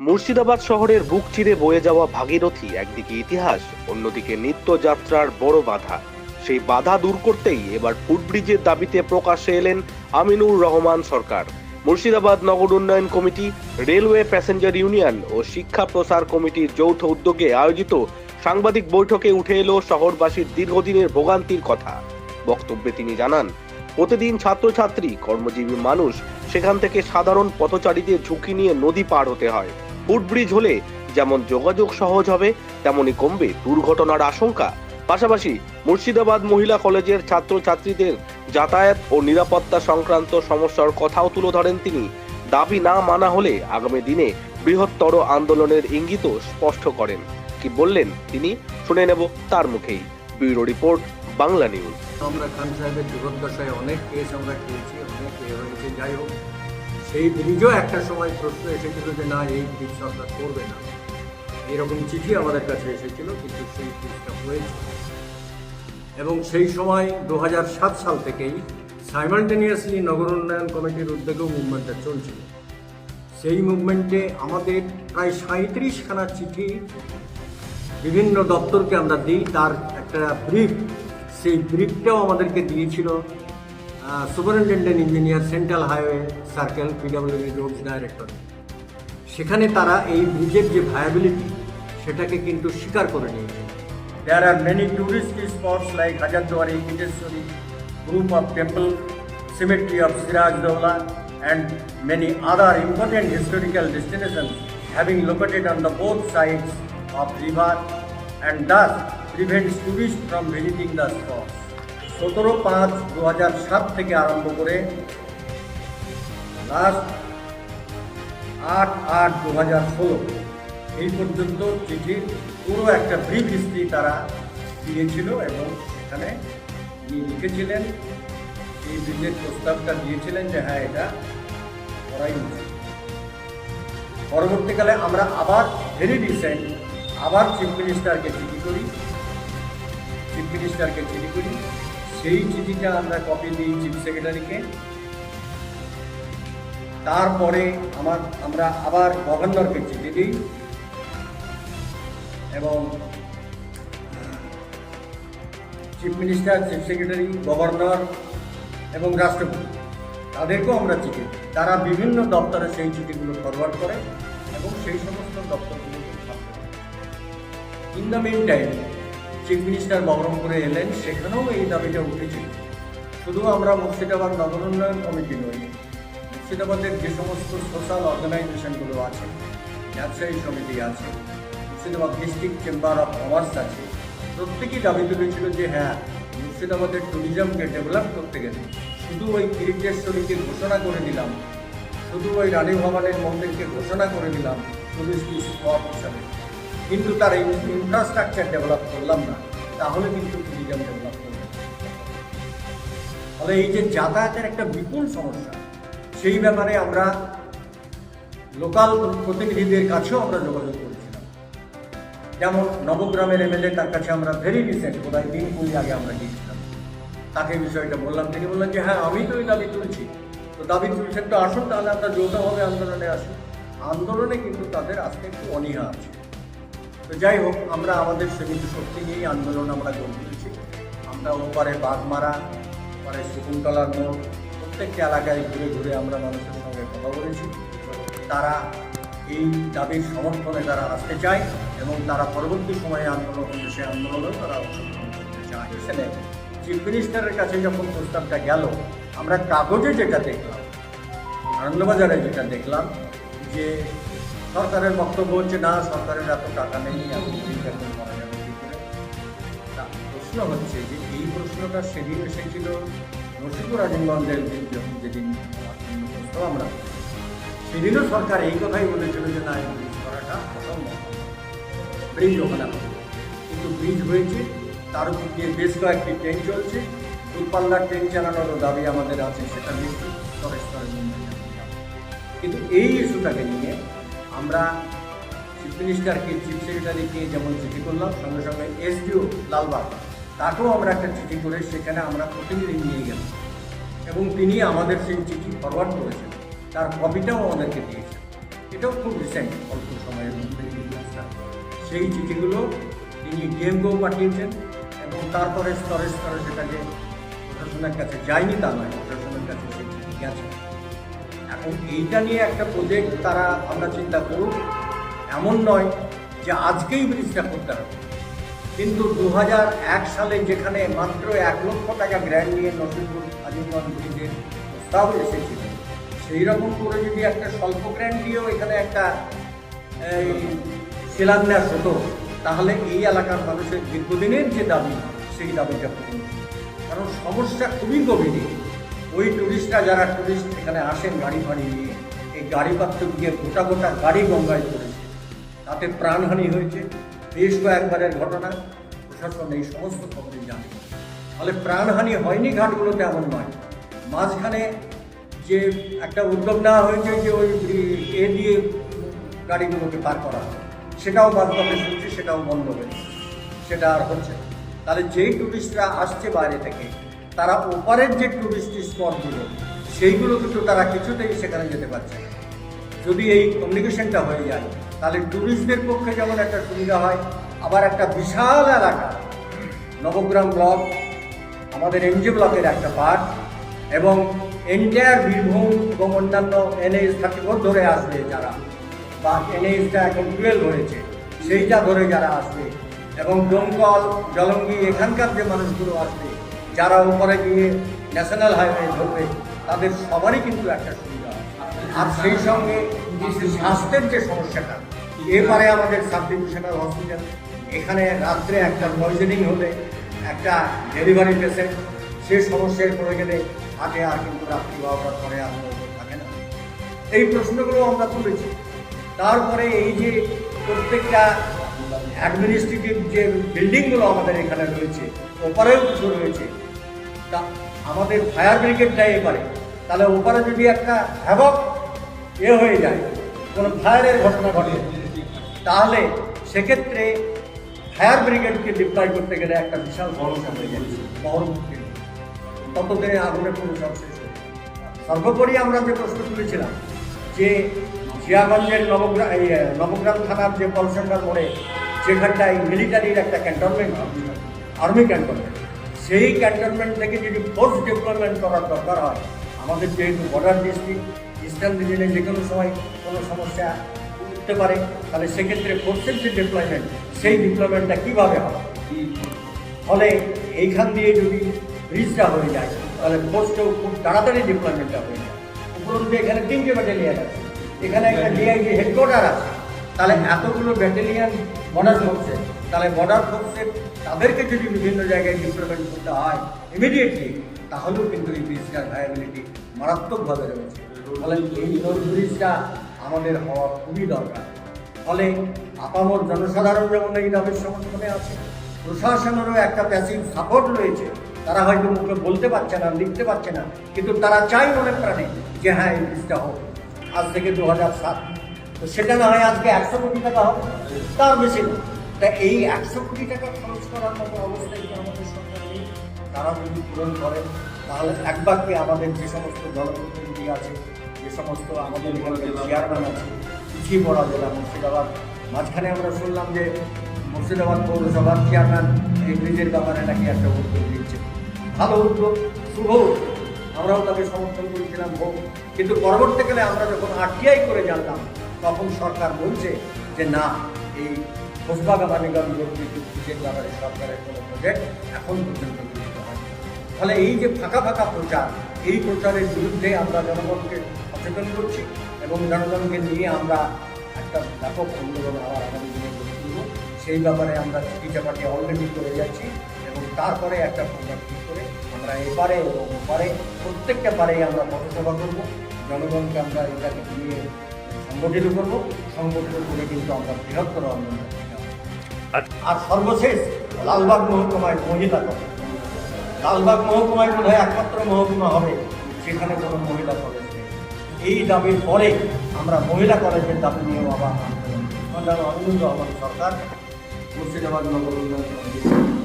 মুর্শিদাবাদ শহরের বুক চিরে বয়ে যাওয়া ভাগীরথী একদিকে ইতিহাস, অন্যদিকে নিত্যযাত্রার বড় বাধা। সেই বাধা দূর করতেই এবার ফুটব্রিজের দাবিতে প্রকাশ্যে এলেন আমিনুর রহমান সরকার। মুর্শিদাবাদ নগর উন্নয়ন কমিটি, রেলওয়ে প্যাসেঞ্জার ইউনিয়ন ও শিক্ষা প্রসার কমিটির যৌথ উদ্যোগে আয়োজিত সাংবাদিক বৈঠকে উঠে এলো শহরবাসীর দীর্ঘদিনের ভোগান্তির কথা। বক্তব্যে তিনি জানান, প্রতিদিন ছাত্রছাত্রী, কর্মজীবী মানুষ সেখান থেকে সাধারণ পথচারীদের ঝুঁকি নিয়ে নদী পার হতে হয়। ফুটব্রিজ হলে যেমন যোগাযোগ সহজ হবে, তেমনি কমবে দুর্ঘটনার আশঙ্কা। পাশাপাশি মুর্শিদাবাদ মহিলা কলেজের ছাত্রছাত্রীদের যাতায়াত ও নিরাপত্তা সংক্রান্ত সমস্যার কথাও তুলে ধরেন তিনি। দাবি না মানা হলে আগামী দিনে বৃহত্তর আন্দোলনের ইঙ্গিতও স্পষ্ট করেন। কি বললেন তিনি, শুনে নেব তার মুখেই। Bureau report, Bangla news. আমরা খান সাহেবের জীবদ্দশায় অনেক কেস আমরা খেয়েছি, অনেক হয়েছে, যাই হোক। সেই ব্রিজও একটা সময় প্রশ্ন এসেছিল যে না, এই ব্রিজ সরকার করবে না। এরকম চিঠি আমাদের কাছে এসেছিল, কিন্তু সেই ব্রিজটা হয়েছে। এবং সেই সময় দু হাজার সাত সাল থেকেই সাইমালটেনিয়াসলি নগর উন্নয়ন কমিটির উদ্যোগেও মুভমেন্টটা চলছিল। সেই মুভমেন্টে আমাদের প্রায় সাঁত্রিশখানা চিঠি বিভিন্ন দপ্তরকে আমরা দিই। তার একটা ব্রিফ সেই ব্রিফটাও আমাদেরকে দিয়েছিল। Superintendent engineer central highway circle PWD roads director সেখানে তারা এই ব্রিজের যে ভায়াবিলিটি সেটাকে কিন্তু স্বীকার করে নিয়েছে। There are many tourist spots like Hazarduari Kiriteswari group of temple cemetery of Siraj Daula and many other important historical destination having located on the both sides of river and thus prevents tourist from visiting the spots সতেরো পাঁচ দু সাত থেকে আরম্ভ করে last আট আট দু হাজার ষোলো এই পর্যন্ত চিঠির পুরো একটা ব্রিফ হিস্ট্রি তারা দিয়েছিল এবং সেখানে উনি লিখেছিলেন, এই ব্রিজের প্রস্তাবটা দিয়েছিলেন যে হ্যাঁ এটা করাই পরবর্তীকালে আমরা আবার ভেরি রিসেন্ট আবার চিফ মিনিস্টারকে চিঠি করি চিফ মিনিস্টারকে চিঠি করি। সেই চিঠিটা আমরা কপি দিই চিফ সেক্রেটারিকে তারপরে আমার, আমরা আবার গভর্নরকে চিঠি দিই। এবং chief minister chief secretary governor এবং রাষ্ট্রপতি, তাদেরকেও আমরা চিঠি তারা বিভিন্ন দপ্তরে সেই চিঠিগুলো ফরওয়ার্ড করে এবং সেই সমস্ত দপ্তরগুলোকে in the mean time chief minister বহরমপুরে এলেন, সেখানেও এই দাবিটা উঠেছিল। শুধু আমরা মুর্শিদাবাদ নগর উন্নয়ন কমিটি নই, মুর্শিদাবাদের যে সমস্ত সোশ্যাল অর্গানাইজেশনগুলো আছে, ব্যবসায়ী সমিতি আছে, Murshidabad district chamber of commerce আছে, প্রত্যেকেই দাবি তুলেছিল যে হ্যাঁ মুর্শিদাবাদের ট্যুরিজমকে ডেভেলপ করতে গেলে শুধু ওই কিরিটেশ্বরীকে ঘোষণা করে দিলাম, শুধু ওই রানী ভবানের মন্দিরকে ঘোষণা করে দিলাম টুরিস্ট স্পট হিসাবে কিন্তু তার ইনফ্রাস্ট্রাকচার ডেভেলপ করলাম না, তাহলে কিন্তু ট্যুরিজম ডেভেলপ করবে। ফলে এই যে যাতায়াতের একটা বিপুল সমস্যা, সেই ব্যাপারে আমরা লোকাল প্রতিনিধিদের কাছেও আমরা যোগাযোগ করেছিলাম। যেমন নবগ্রামের এমএলএ, তার কাছে আমরা ভেরি রিসেন্ট বোধহয় দিন কুড়ি আগে আমরা গিয়েছিলাম। তাকে বিষয়টা বললাম, তিনি বললেন যে হ্যাঁ আমি তো ওই দাবি তুলছি। তো দাবি তুলছেন তো আসুন, তাহলে আমরা যৌথভাবে আন্দোলনে আসি। আন্দোলনে কিন্তু তাদের আজকে একটু অনীহা আছে। তো যাই হোক, আমরা আমাদের সীমিত শক্তি নিয়েই আন্দোলন আমরা গড়ে তুলেছি। আমরা ওপারে বাঘমারা, ওপারে শকুন্তলার মোড়, প্রত্যেকটা এলাকায় ঘুরে ঘুরে আমরা মানুষের সঙ্গে কথা বলেছি। তারা এই দাবির সমর্থনে তারা আসতে চায় এবং তারা পরবর্তী সময়ে আন্দোলন সে আন্দোলনেও তারা অংশগ্রহণ করতে চায়। চিফ মিনিস্টারের কাছে যখন প্রস্তাবটা গেল, আমরা কাগজে যেটা দেখলাম, আনন্দবাজারে যেটা দেখলাম যে সরকারের বক্তব্য হচ্ছে, না, সরকারের এত টাকা নেই প্রশ্ন হচ্ছে যে এই প্রশ্নটা সেদিন এসেছিল নসিপুর আজিমগঞ্জের যখন যেদিন আমার সেদিনও সরকার এই কথাই বলেছিল যে, না ব্রিজ করাটা ব্রিজ ওখানে কিন্তু ব্রিজ হয়েছে, তার উপর দিয়ে বেশ কয়েকটি ট্রেন চলছে। দূরপাল্লার ট্রেন চালানোর দাবি আমাদের আছে, সেটা নিশ্চিত। স্তরে। কিন্তু এই ইস্যুটাকে নিয়ে আমরা চিফ মিনিস্টারকে চিফ সেক্রেটারিকে যেমন চিঠি করলাম, সঙ্গে সঙ্গে এসডিও লালবাগ, তাকেও আমরা একটা চিঠি করে সেখানে আমরা প্রতিনিধি নিয়ে গেলাম। এবং তিনি আমাদের সেই চিঠি ফরওয়ার্ড করেছেন। তার কপিটাও আমাদেরকে দিয়েছেন। এটাও খুব রিসেন্ট অল্প সময়ের মধ্যে সেই চিঠিগুলো তিনি ডিএমকেও পাঠিয়েছেন এবং তারপরে স্তরে স্তরে সেটাকে প্রশাসনের কাছে যায়নি, তা নয়, প্রশাসনের কাছে সেই চিঠি গেছে। এইটা নিয়ে একটা প্রজেক্ট তারা আমরা চিন্তা করুন। এমন নয় যে আজকেই ব্রিজটা করতে হবে। কিন্তু দু সালে যেখানে মাত্র এক লক্ষ টাকা গ্র্যান্ড নিয়ে নসিরপুর আজিমগঞ্জ ব্রিজের প্রস্তাব এসেছিল সেই রকম করে যদি একটা স্বল্প গ্র্যান্ড দিয়েও এখানে একটা শিলান্যাস হতো, তাহলে এই এলাকার মানুষের দীর্ঘদিনের যে দাবি, সেই দাবিটা পূরণ কারণ সমস্যা খুবই গভীর। ওই টুরিস্টরা যারা টুরিস্ট এখানে আসেন গাড়ি ফাড়ি নিয়ে, এই গাড়ি পাত্র গিয়ে গোটা গোটা গাড়ি গঙ্গায় পড়েছে তাতে প্রাণহানি হয়েছে। বেশ কয়েকবারের ঘটনা, প্রশাসন এই সমস্ত খবরই জানে। ফলে প্রাণহানি হয়নি ঘাটগুলোতে এমন নয়। মাঝখানে যে একটা উদ্যোগ নেওয়া হয়েছে যে ওই এ দিয়ে গাড়িগুলোকে পার করা সেটাও বাস্তবে শুনছি সেটাও বন্ধ হয়েছে। সেটা আর হচ্ছে। তাহলে যেই টুরিস্টরা আসছে বাইরে থেকে তারা ওপারের যে টুরিস্ট স্পটগুলো সেইগুলো কিন্তু তারা কিছুতেই সেখানে যেতে পারছে না। যদি এই কমিউনিকেশনটা হয়ে যায়, তাহলে ট্যুরিস্টদের পক্ষে যেমন একটা সুবিধা হয়, আবার একটা বিশাল এলাকা, নবগ্রাম ব্লক, আমাদের এনজি ব্লকের একটা পার্ট এবং এন্টায়ার বীরভূম এবং অন্যান্য এনএইচ থার্টি ফোর ধরে আসবে যারা, বা এনএইচটা এখন টুয়েলভ হয়েছে, সেইটা ধরে যারা আসবে, এবং দমকল, জলঙ্গি, এখানকার যে মানুষগুলো আসবে যারা উপরে গিয়ে ন্যাশনাল হাইওয়ে ধরবে তাদের সবারই কিন্তু একটা সুবিধা। আর সেই সঙ্গে স্বাস্থ্যের যে সমস্যাটা, এবারে আমাদের সাব ডিভিশনাল হসপিটাল এখানে রাত্রে একটা পয়জনিং হলে, একটা ডেলিভারি পেশেন্ট সে সমস্যায় পড়ে গেলে আগে আর কিন্তু রাত্রি বারোটার পরে আর থাকে না। এই প্রশ্নগুলো আমরা তুলেছি। তারপরে এই যে প্রত্যেকটা অ্যাডমিনিস্ট্রেটিভ যে বিল্ডিংগুলো আমাদের এখানে রয়েছে, ওপারেও কিছু রয়েছে তা আমাদের ফায়ার ব্রিগেড দেয় এবারে তাহলে ওপারে যদি একটা হ্যাভক এ হয়ে যায়, কোনো ফায়ারের ঘটনা ঘটে, তাহলে সেক্ষেত্রে ফায়ার ব্রিগেডকে ডিপ্লয় করতে গেলে একটা বিশাল সমস্যা হয়ে যাচ্ছে বহর মুশকিল। ততদিনে আগুনের কোনো সব শেষ সর্বোপরি আমরা যে প্রশ্ন তুলেছিলাম, যে জিয়াগঞ্জের নবগ্রাম নবগ্রাম থানার যে কলসেন্টার মোড়ে যেখানটায় মিলিটারির একটা ক্যান্টনমেন্ট আর্মি ক্যান্টনমেন্ট সেই ক্যান্টনমেন্ট থেকে যদি ফোর্স ডেভেলপমেন্ট করার দরকার হয়, আমাদের যেহেতু বর্ডার ডিস্ট্রিক্ট ইস্টার্ন রিজনে যে কোনো সময় কোনো সমস্যা উঠতে পারে, তাহলে সেক্ষেত্রে ফোর্সের যে ডেভেলপমেন্ট সেই ডেভেলপমেন্টটা কীভাবে হবে? ফলে এইখান দিয়ে যদি ব্রিজটা হয়ে যায়, তাহলে ফোর্সটাও খুব তাড়াতাড়ি ডিপ্লয়মেন্টটা হয়ে যায়। উপরন্তু এখানে তিনটে ব্যাটালিয়ান আছে। এখানে একটা ডিআইজি হেডকোয়ার্টার আছে। তাহলে এতগুলো ব্যাটালিয়ান বর্ডার ফোর্সে তাহলে বর্ডার ফোর্সের তাদেরকে যদি বিভিন্ন জায়গায় ডিপ্লয়মেন্ট করতে হয় ইমিডিয়েটলি তাহলেও কিন্তু এই ব্রিজটার ভায়াবিলিটি মারাত্মকভাবে রয়েছে। ফলে এই রোড ব্রিজটা আমাদের হওয়া খুবই দরকার। ফলে আপামর জনসাধারণ যেমন এই দাবির সমর্থনে আছে, প্রশাসনেরও একটা প্যাসিভ সাপোর্ট রয়েছে। তারা হয়তো মুখে বলতে পারছে না, লিখতে পারছে না, কিন্তু তারা চাই মনে প্রাণে যে হ্যাঁ এই ব্রিজটা হোক। আজ থেকে দু হাজার সাত, তো সেটা না হয় আজকে একশো কোটি টাকা হবে তার বেশি না। তা এই একশো কোটি টাকা খরচ করার মতো অবস্থায় আমাদের সরকার তারা যদি পূরণ করে, তাহলে একবারকে আমাদের যে সমস্ত জনপ্রতিনিধি আছে, যে সমস্ত আমাদের চেয়ারম্যান আছে পিছিয়ে পড়া জেলা মুর্শিদাবাদ? মাঝখানে আমরা শুনলাম যে মুর্শিদাবাদ পৌরসভার চেয়ারম্যান এই ব্রিজের ব্যাপারে নাকি একটা উদ্যোগ নিচ্ছে। ভালো উদ্যোগ, শুভ। আমরাও তাকে সমর্থন করেছিলাম, হোক। কিন্তু পরবর্তীকালে আমরা যখন আরটিআই করে জানলাম, তখন সরকার বলছে যে না, এই হোসবাগা বাণীগঞ্জ রোড ব্রিজের ব্যাপারে সরকারের কোনো প্রজেক্ট এখন পর্যন্ত গৃহীত হয়নি। ফলে এই যে ফাঁকা ফাঁকা প্রচার, এই প্রচারের বিরুদ্ধে আমরা জনগণকে সচেতন করছি এবং জনগণকে নিয়ে আমরা একটা ব্যাপক আন্দোলন আবার আগামী দিনে গড়ে তুলব। সেই ব্যাপারে আমরা চিঠি চাপাটি অলরেডি করে যাচ্ছি এবং তারপরে একটা প্রোগ্রাম ঠিক করে আমরা এপারে এবং ওপারে প্রত্যেকটা পারেই আমরা পথসভা করব। জনগণকে আমরা এটাকে নিয়ে সংগঠিত করব সংগঠিত করে কিন্তু আমরা বৃহত্তর আন্দোলন। আর সর্বশেষ লালবাগ মহকুমায় মহিলা কলেজ লালবাগ মহকুমায় বোধ হয় একমাত্র মহকুমা হবে সেখানে কোনো মহিলা কলেজ নেই এই দাবির পরে আমরা মহিলা কলেজের দাবি নিয়েও আবার আন্দোলন করব। আমরা সরকার মুর্শিদাবাদ নগর উন্নয়ন